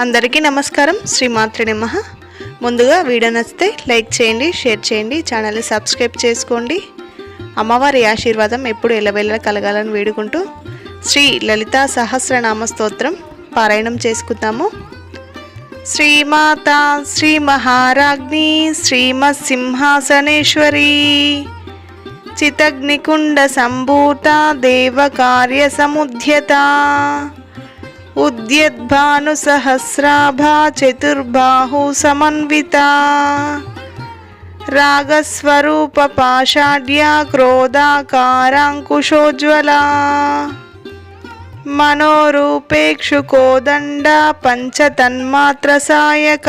అందరికీ నమస్కారం. శ్రీమాత్రి నమ. ముందుగా వీడియో నచ్చితే లైక్ చేయండి షేర్ చేయండి ఛానల్ని సబ్స్క్రైబ్ చేసుకోండి. అమ్మవారి ఆశీర్వాదం ఎప్పుడు ఎల్లవెల్ల కలగాలని వేడుకుంటూ శ్రీ లలితా సహస్రనామ స్తోత్రం పారాయణం చేసుకుందాము. శ్రీమాత శ్రీ మహారాజ్ఞి శ్రీమసింహాసనేశ్వరీ చితగ్నికుండ సంభూత దేవకార్య సముధ్యత ఉద్యద్భానుసహస్రాభా చతుర్బాహు సమన్విత రాగస్వరూప పాషాఢ్య క్రోధాకారాంకుశోజ్వల మనోరూపేక్షుకోదండ పంచతన్మాత్ర సాయక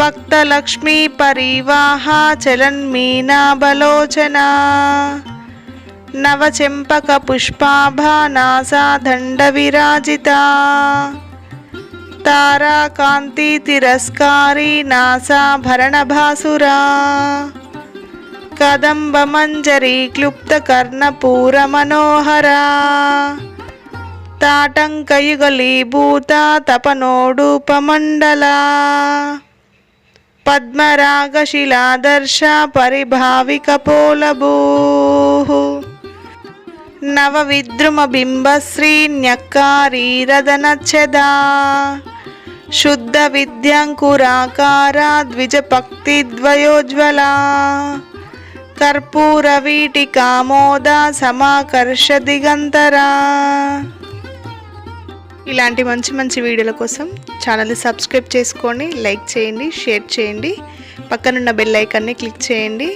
కురువిందమణిశ్రేణి కనత్కోటీరమండిత అష్టమీ చంద్ర విభ్రాజ నవచెంపక పుష్పాభా నాసాదండ విరాజిత తారాకాంతి తిరస్కారి నాసాభరణ భాసురా కదంబ మంజరి క్లుప్త కర్ణపూర మనోహరా తాటంకయుగలీభూత తపనోడూపమండలా పద్మరాగశిలాదర్శ పరిభావిక పోలభూ నవ విద్రుమ బింబశ్రీ న్యక్కారీరదనచ్చదా శుద్ధ విద్యాంకురాకార ద్విజపక్తిద్వయోజ్వలా కర్పూర వీటి కామోద సమాకర్ష దిగంతరా ఇలాంటి మంచి మంచి వీడియోల కోసం ఛానల్ని సబ్స్క్రైబ్ చేసుకోండి లైక్ చేయండి షేర్ చేయండి. పక్కనున్న బెల్ ఐకాన్ని క్లిక్ చేయండి.